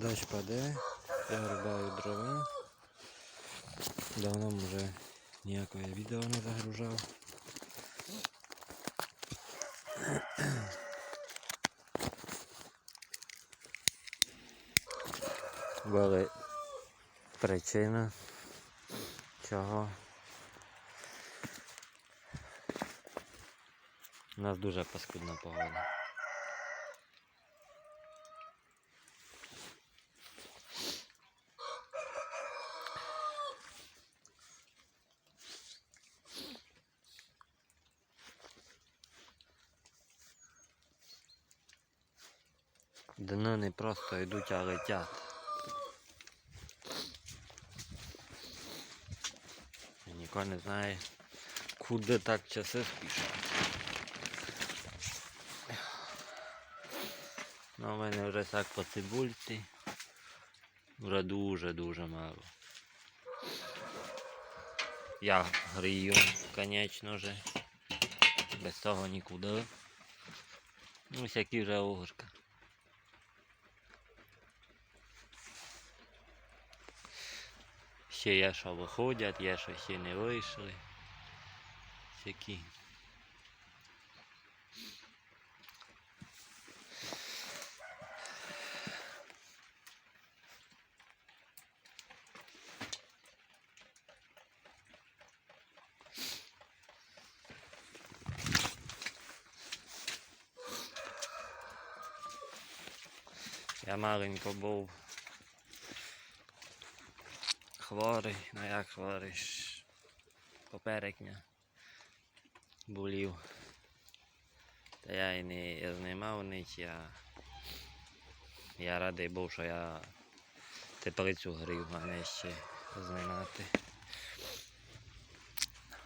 Дощ паде, я рубаю дрова. Давно вже ніякого відео не загружав. Були причина чого. У нас дуже паскудна погода. Дно не просто йдуть, а летять. І ніхто не знає, куди так часи спішать. Ну, у мене вже так по цибульці. Вже дуже-дуже мало. Я грію, звісно же. Без того нікуди. Ну, всякі вже огірки. Ще є, що виходять, є, що ще не вийшли. Всякі. Я маленько був хворий, ну як хворий, поперекня болів. Та я і не знімав ніч, я, я радий був, що я теплицю грів, а не ще знімати.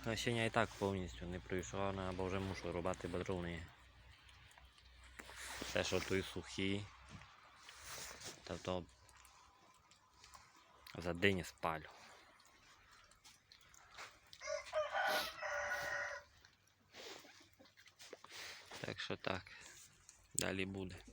Осіння і так повністю не пройшов, ну, бо вже мушу рубати бадруни. Те, що той сухий, та то за день спалю. Так що так, далі буде.